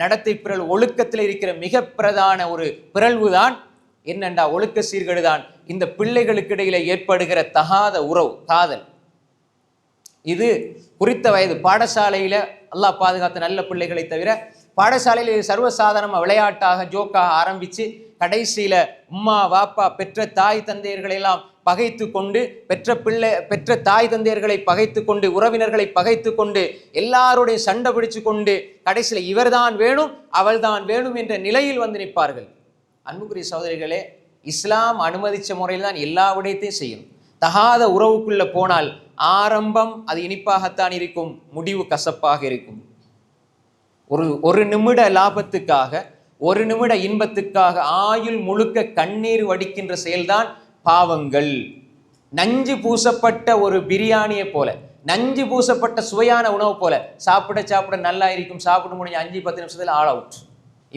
நடத்தை பிறல் ஒழுக்கத்தில் இருக்கிற மிக பிரதான ஒரு பிறழ்வு தான் என்னண்டா ஒழுக்க சீர்கேடுதான். இந்த பிள்ளைகளுக்கு இடையில ஏற்படுகிற தகாத உறவு காதல். இது குறித்த வயது. பாடசாலையில அல்லாஹ் பாதுகாத்த நல்ல பிள்ளைகளை தவிர பாடசாலையில் இது சர்வசாதாரணமாக விளையாட்டாக ஜோக்காக ஆரம்பிச்சு கடைசியில உம்மா வாப்பா பெற்ற தாய் தந்தையர்களெல்லாம் பகைத்து கொண்டு பெற்ற பிள்ளை பெற்ற தாய் தந்தையர்களை பகைத்து கொண்டு உறவினர்களை பகைத்து கொண்டு எல்லாருடைய சண்டை பிடிச்சு கொண்டு கடைசியில் இவர்தான் வேணும் அவள்தான் வேணும் என்ற நிலையில் வந்து நிற்பார்கள். அன்புக்குரிய சகோதரிகளே இஸ்லாம் அனுமதிச்ச முறையில் தான் எல்லா விடயத்தையும் செய்யும். தகாத உறவுக்குள்ளே போனால் ஆரம்பம் அது இனிப்பாகத்தான் இருக்கும் முடிவு கசப்பாக இருக்கும். ஒரு ஒரு நிமிட லாபத்துக்காக ஒரு நிமிட இன்பத்துக்காக ஆயுள் முழுக்க கண்ணீர் வடிக்கின்ற செயல்தான் பாவங்கள். நஞ்சு பூசப்பட்ட ஒரு பிரியாணியை போல நஞ்சு பூசப்பட்ட சுவையான உணவு போல சாப்பிட சாப்பிட நல்லா இருக்கும் சாப்பிட முடிஞ்ச அஞ்சு பத்து நிமிஷத்தில் ஆல் அவுட்.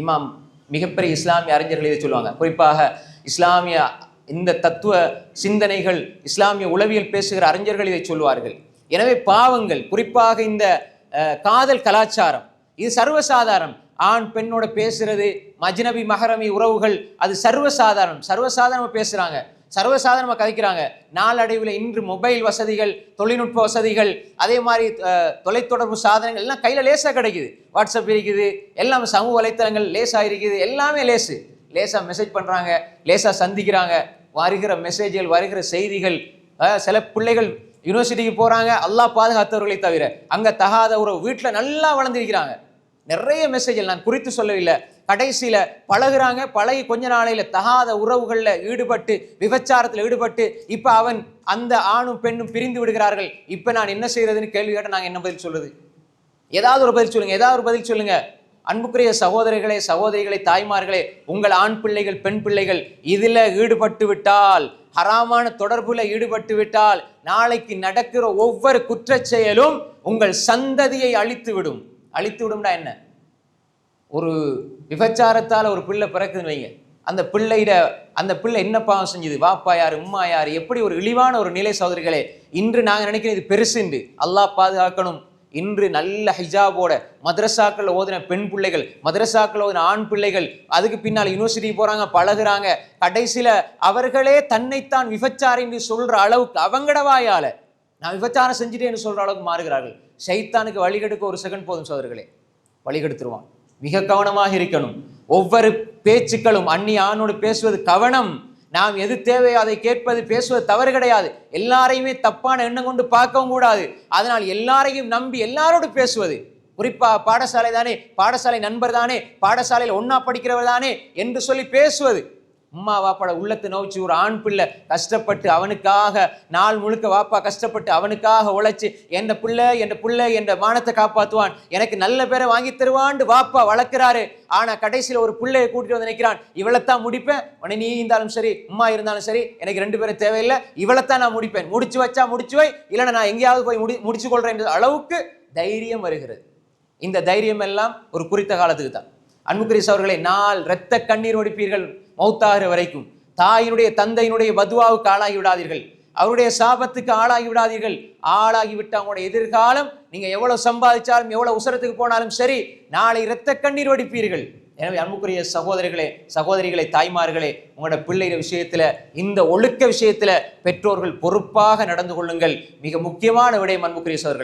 இமாம் மிகப்பெரிய இஸ்லாமிய அறிஞர்கள் இதை சொல்லுவாங்க. குறிப்பாக இஸ்லாமிய இந்த தத்துவ சிந்தனைகள் இஸ்லாமிய உளவியல் பேசுகிற அறிஞர்கள் இதை சொல்லுவார்கள். எனவே பாவங்கள் குறிப்பாக இந்த காதல் கலாச்சாரம் இது சர்வசாதாரணம் ஆண் பெண்ணோட பேசுறது மஜ்னபி மஹரமி உறவுகள் அது சர்வசாதாரணம். சர்வசாதாரணமாக பேசுகிறாங்க சர்வசாதாரணமாக கதைக்கிறாங்க. நாளடைவில் இன்று மொபைல் வசதிகள் தொழில்நுட்ப வசதிகள் அதே மாதிரி தொலைத்தொடர்பு சாதனங்கள் எல்லாம் கையில் லேசாக கிடைக்குது. வாட்ஸ்அப் இருக்குது எல்லாம் சமூக வலைத்தளங்கள் லேசாக இருக்குது எல்லாமே லேசு. லேசாக மெசேஜ் பண்ணுறாங்க லேசாக சந்திக்கிறாங்க. வருகிற மெசேஜ்கள் வருகிற செய்திகள் சில பிள்ளைகள் யூனிவர்சிட்டிக்கு போகிறாங்க அல்லா பாதுகாத்தவர்களை தவிர அங்கே தகாத உறவு வீட்டில் நல்லா வளர்ந்திருக்கிறாங்க. நிறைய மெசேஜில் நான் குறித்து சொல்லவில்லை. கடைசியில் பழகுறாங்க. பழகி கொஞ்ச நாளையில் தகாத உறவுகளில் ஈடுபட்டு விபச்சாரத்தில் ஈடுபட்டு இப்போ அவன் அந்த ஆணும் பெண்ணும் பிரிந்து விடுகிறார்கள். இப்போ நான் என்ன செய்யறதுன்னு கேள்வி கேட்ட நாங்கள் என்ன பதில் சொல்லுது ஏதாவது ஒரு பதில் சொல்லுங்க. ஏதாவது ஒரு பதில் சொல்லுங்க. அன்புக்குரிய சகோதரிகளே சகோதரிகளே தாய்மார்களே உங்கள் ஆண் பிள்ளைகள் பெண் பிள்ளைகள் இதில் ஈடுபட்டு விட்டால் ஹராமான தொடர்புல ஈடுபட்டு விட்டால் நாளைக்கு நடக்கிற ஒவ்வொரு குற்றச்செயலும் உங்கள் சந்ததியை அழித்து விடும். அழித்து விடும்டா என்ன? ஒரு விபச்சாரத்தால் ஒரு பிள்ளை பிறக்குதுன்னு வைங்க. அந்த பிள்ளையிட அந்த பிள்ளை என்ன பாவம் செஞ்சது? வாப்பா யார் உம்மா யார்? எப்படி ஒரு இழிவான ஒரு நிலை சோதரிகளே இன்று நாங்கள் நினைக்கிறோம் இது பெருசுண்டு அல்லாஹ் பாதுகாக்கணும். இன்று நல்ல ஹிஜாபோட மதரசாக்கள் ஓதின பெண் பிள்ளைகள் மதரசாக்கள் ஓதின ஆண் பிள்ளைகள் அதுக்கு பின்னால் யூனிவர்சிட்டி போகிறாங்க பழகுறாங்க. கடைசியில் அவர்களே தன்னைத்தான் விபச்சாரம் சொல்கிற அளவுக்கு அவங்கட வாயால் நான் விபச்சாரம் செஞ்சுட்டேன்னு சொல்கிற அளவுக்கு மாறுகிறார்கள். ஷைத்தானுக்கு வழிகெடுக்க ஒரு செகண்ட் போதும் சோதர்களே. வழிகெடுத்துருவான். மிக கவனமாக இருக்கணும். ஒவ்வொரு பேச்சுக்களும் அந்நிய ஆணோடு பேசுவது கவனம். நாம் எது தேவையோ அதை கேட்பது பேசுவது தவறு கிடையாது. எல்லாரையுமே தப்பான எண்ணம் கொண்டு பார்க்கவும் கூடாது. அதனால் எல்லாரையும் நம்பி எல்லாரோடு பேசுவது. குறிப்பா பாடசாலை தானே பாடசாலை நண்பர் தானே பாடசாலையில் ஒன்றா படிக்கிறவர் தானே என்று சொல்லி பேசுவது. உம்மா வாப்பாட உள்ளத்தை நோச்சு ஒரு ஆண் பிள்ளை கஷ்டப்பட்டு அவனுக்காக நாள் முழுக்க வாப்பா கஷ்டப்பட்டு அவனுக்காக உழைச்சி என் பிள்ளை என் பிள்ளை என் மானத்தை காப்பாற்றுவான் எனக்கு நல்ல பேரை வாங்கி தருவான்னு வாப்பா வளர்க்குறாரு. ஆனால் கடைசியில் ஒரு பிள்ளையை கூட்டிட்டு வந்து நிற்கிறான் இவளைத்தான் முடிப்பேன். உன நீ இருந்தாலும் சரி உம்மா இருந்தாலும் சரி எனக்கு ரெண்டு பேரும் தேவையில்லை. இவளைத்தான் நான் முடிப்பேன். முடிச்சு வச்சா முடிச்சு வை. இல்லைன்னா நான் எங்கேயாவது போய் முடி முடிச்சு கொள்கிறேன் அளவுக்கு தைரியம் வருகிறது. இந்த தைரியம் எல்லாம் ஒரு குறித்த காலத்துக்கு தான். அன்புக்குரிய அவர்களை நாள் இரத்த கண்ணீர் ஒடிப்பீர்கள் மௌத்தாகிற வரைக்கும். தாயினுடைய தந்தையினுடைய பதுவாவுக்கு ஆளாகி விடாதீர்கள். அவருடைய சாபத்துக்கு ஆளாகி விடாதீர்கள். ஆளாகி விட்ட அவங்களுடைய எதிர்காலம் நீங்க எவ்வளவு சம்பாதிச்சாலும் எவ்வளவு உசரத்துக்கு போனாலும் சரி நாளை இரத்த கண்ணீர் வடிப்பீர்கள் எனவே அன்புக்குரிய சகோதரிகளே சகோதரிகளே தாய்மார்களே உங்களோட பிள்ளைகிற விஷயத்தில் இந்த ஒழுக்க விஷயத்துல பெற்றோர்கள் பொறுப்பாக நடந்து கொள்ளுங்கள். மிக முக்கியமான விடயம் அன்புக்குரிய சகோதரர்களே.